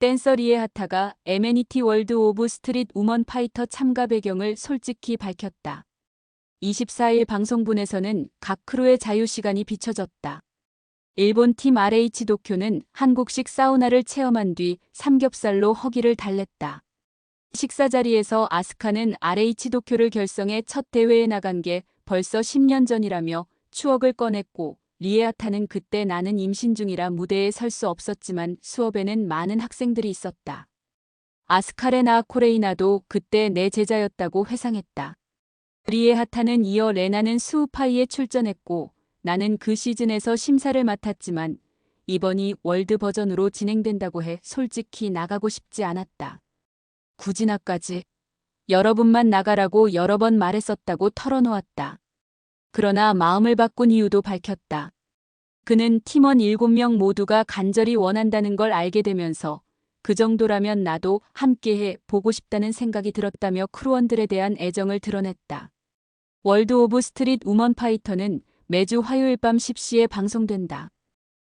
댄서 리에하타가 에메니티 월드 오브 스트릿 우먼 파이터 참가 배경을 솔직히 밝혔다. 24일 방송분에서는 각 크루의 자유 시간이 비춰졌다. 일본 팀 RH 도쿄는 한국식 사우나를 체험한 뒤 삼겹살로 허기를 달랬다. 식사 자리에서 아스카는 RH 도쿄를 결성해 첫 대회에 나간 게 벌써 10년 전이라며 추억을 꺼냈고 리에아타는 그때 나는 임신 중이라 무대에 설 수 없었지만 수업에는 많은 학생들이 있었다. 아스카레나 코레이나도 그때 내 제자였다고 회상했다. 리에하타는 이어 레나는 수우파이에 출전했고 나는 그 시즌에서 심사를 맡았지만 이번이 월드 버전으로 진행된다고 해 솔직히 나가고 싶지 않았다. 나까지 여러분만 나가라고 여러 번 말했었다고 털어놓았다. 그러나 마음을 바꾼 이유도 밝혔다. 그는 팀원 7명 모두가 간절히 원한다는 걸 알게 되면서 그 정도라면 나도 함께해 보고 싶다는 생각이 들었다며 크루원들에 대한 애정을 드러냈다. 월드 오브 스트릿 우먼 파이터는 매주 화요일 밤 10시에 방송된다.